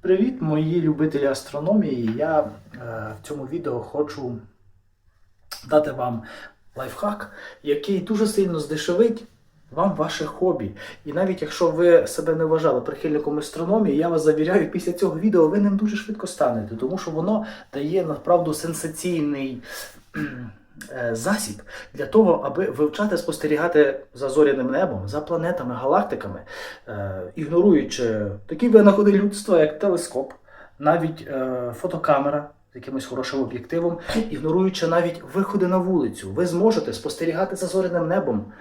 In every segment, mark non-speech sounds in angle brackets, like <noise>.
Привіт, мої любителі астрономії. Я е, в цьому відео хочу дати вам лайфхак, який дуже сильно здешевить вам ваше хобі. І навіть якщо ви себе не вважали прихильником астрономії, я вас завіряю, після цього відео ви ним дуже швидко станете, тому що воно дає направду сенсаційний. Е, Засіб для того, аби вивчати, спостерігати за зоряним небом, за планетами, галактиками, е, ігноруючи такі винаходи людства, як телескоп, навіть е, фотокамера з якимось хорошим об'єктивом, ігноруючи навіть виходи на вулицю, ви зможете спостерігати за зоряним небом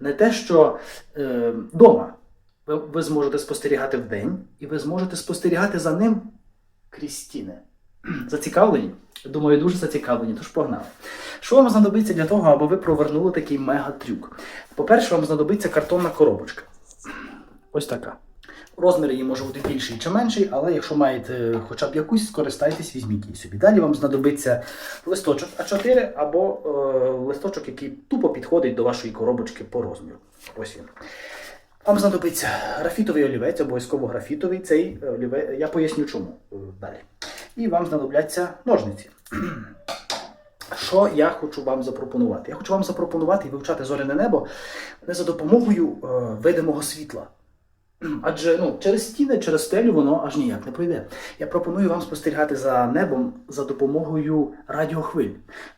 не те, що е. Ви, ви зможете спостерігати вдень, і ви зможете спостерігати за ним крізь стіни. <clears throat> Зацікавлені? Думаю, дуже зацікавлені, тож погнали. Що вам знадобиться для того, аби ви провернули такий мега-трюк? По-перше, вам знадобиться картонна коробочка. Ось така. Розмір її може бути більший чи менший, але якщо маєте хоча б якусь, скористайтесь, візьміть її собі. Далі вам знадобиться листочок А4 або е, листочок, який тупо підходить до вашої коробочки по розміру. Ось він. Вам знадобиться графітовий олівець, обов'язково графітовий. Цей олівець, я поясню чому е, далі. І вам знадобляться ножниці. <clears throat> Що я хочу вам запропонувати? Я хочу вам запропонувати вивчати зоряне небо не за допомогою е, видимого світла. Адже ну, через стіни, через стелю воно аж ніяк не пройде. Я пропоную вам спостерігати за небом за допомогою радіохвиль.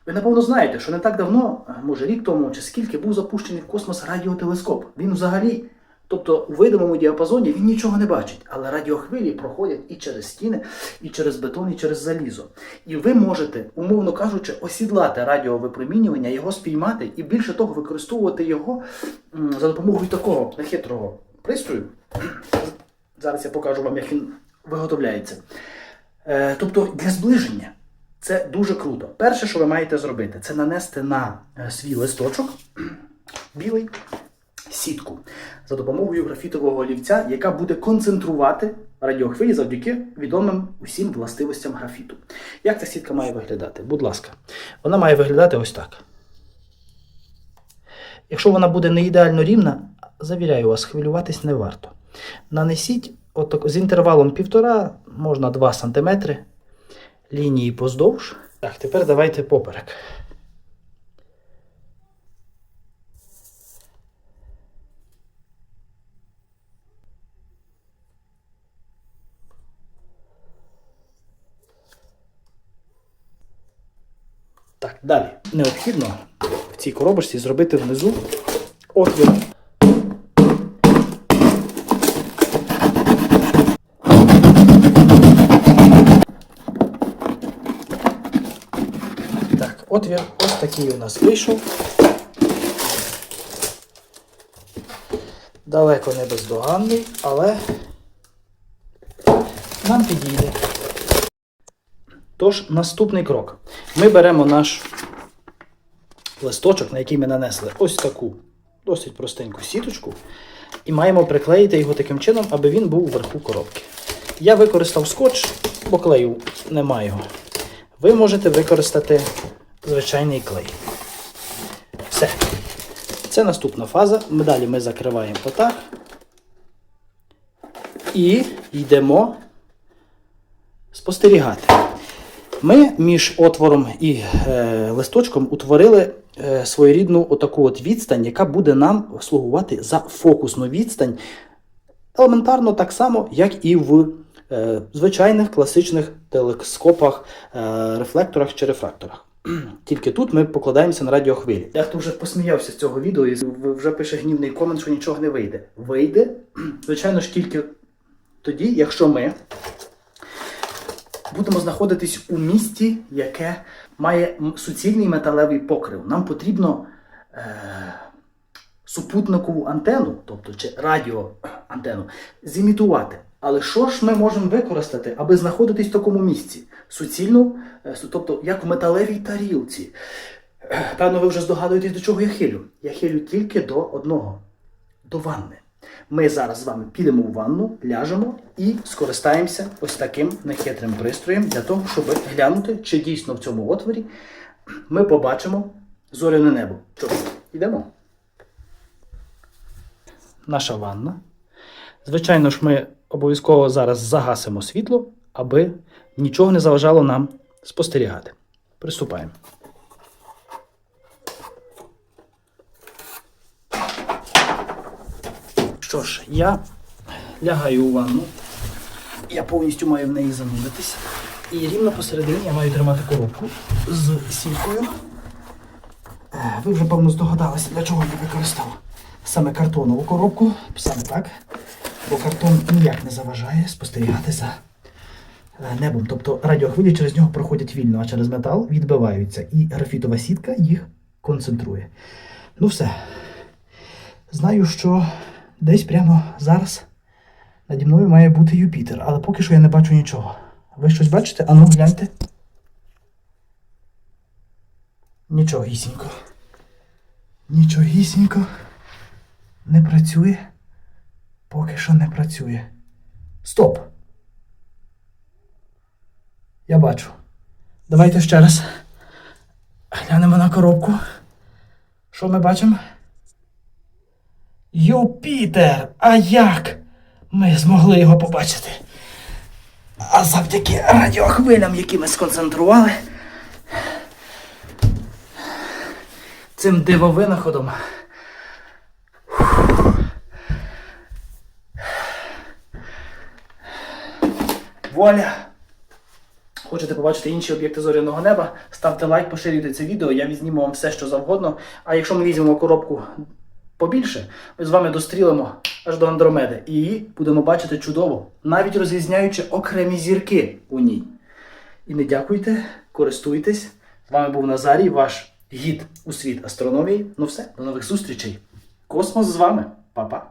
Ви напевно знаєте, що не так давно, може рік тому чи скільки, був запущений в космос радіотелескоп. Він взагалі, тобто у видимому діапазоні, він нічого не бачить, але радіохвилі проходять і через стіни, і через бетон, і через залізо. І ви можете, умовно кажучи, осідлати радіовипромінювання, його спіймати і більше того, використовувати його за допомогою такого нехитрого пристрою. Зараз я покажу вам, як він виготовляється. Е, тобто для зближення це дуже круто. Перше, що ви маєте зробити, це нанести на е, свій листочок білий сітку за допомогою графітового олівця, яка буде концентрувати радіохвилі завдяки відомим усім властивостям графіту. Як ця сітка має виглядати? Будь ласка, вона має виглядати ось так. Якщо вона буде не ідеально рівна, завіряю вас, хвилюватись не варто. Нанесіть отак, з інтервалом 1,5, можна 2 см лінії поздовж. Так, тепер давайте поперек. Так, далі. Необхідно в цій коробочці зробити внизу отвір. Так, отвір ось такий у нас вийшов. Далеко не бездоганний, але нам підійде. Тож, наступний крок. Ми беремо наш листочок, на який ми нанесли ось таку досить простеньку сіточку, і маємо приклеїти його таким чином, аби він був вверху коробки. Я використав скотч, бо клею немає. Ви можете використати звичайний клей. Все. Це наступна фаза. Далі ми закриваємо отак. І йдемо спостерігати. Ми між отвором і е, листочком утворили е, своєрідну отаку от відстань, яка буде нам слугувати за фокусну відстань. Елементарно так само, як і в е, звичайних класичних телескопах, е, рефлекторах чи рефракторах. <clears throat> Тільки тут ми покладаємося на радіохвилі. Дехто вже посміявся з цього відео і вже пише гнівний комент, що нічого не вийде. Вийде, <clears throat> звичайно ж, тільки тоді, якщо ми будемо знаходитись у місті, яке має суцільний металевий покрив. Нам потрібно е, супутникову антенну, тобто чи радіоантенну, <clears throat> зімітувати. Але що ж ми можемо використати, аби знаходитись в такому місці? Суцільну, е, тобто як в металевій тарілці. Е, Певно, ви вже здогадуєтесь, до чого я хилю. Я хилю тільки до одного до ванни. Ми зараз з вами підемо в ванну, ляжемо і скористаємося ось таким нехитрим пристроєм для того, щоб глянути, чи дійсно в цьому отворі ми побачимо зоряне небо. Що йдемо. Наша ванна. Звичайно ж, ми обов'язково зараз загасимо світло, аби нічого не заважало нам спостерігати. Приступаємо. Що ж, я лягаю у ванну. Я повністю маю в неї зануритись. І рівно посередині я маю тримати коробку з сіткою. Е, Ви вже, певно, здогадалися, для чого я використав саме картонову коробку. Саме так. Бо картон ніяк не заважає спостерігати за е, небом. Тобто радіохвилі через нього проходять вільно, а через метал відбиваються. І графітова сітка їх концентрує. Ну все. Знаю, що десь прямо зараз наді мною має бути Юпітер, але поки що я не бачу нічого. Ви щось бачите? Ану, гляньте. Нічогісінько. Нічогісінько. Не працює. Поки що не працює. Стоп. Я бачу. Давайте ще раз. Глянемо на коробку. Що ми бачимо? Юпітер! А як? Ми змогли його побачити. А завдяки радіохвилям, які ми сконцентрували. Цим дивовинаходом. Вуаля! Хочете побачити інші об'єкти зоряного неба? Ставте лайк, поширюйте це відео, я візьму вам все, що завгодно. А якщо ми візьмемо коробку побільше, ми з вами дострілимо аж до Андромеди і її будемо бачити чудово, навіть розрізняючи окремі зірки у ній. І не дякуйте, користуйтесь. З вами був Назарій, ваш гід у світ астрономії. Ну все, до нових зустрічей. Космос з вами, Па-па.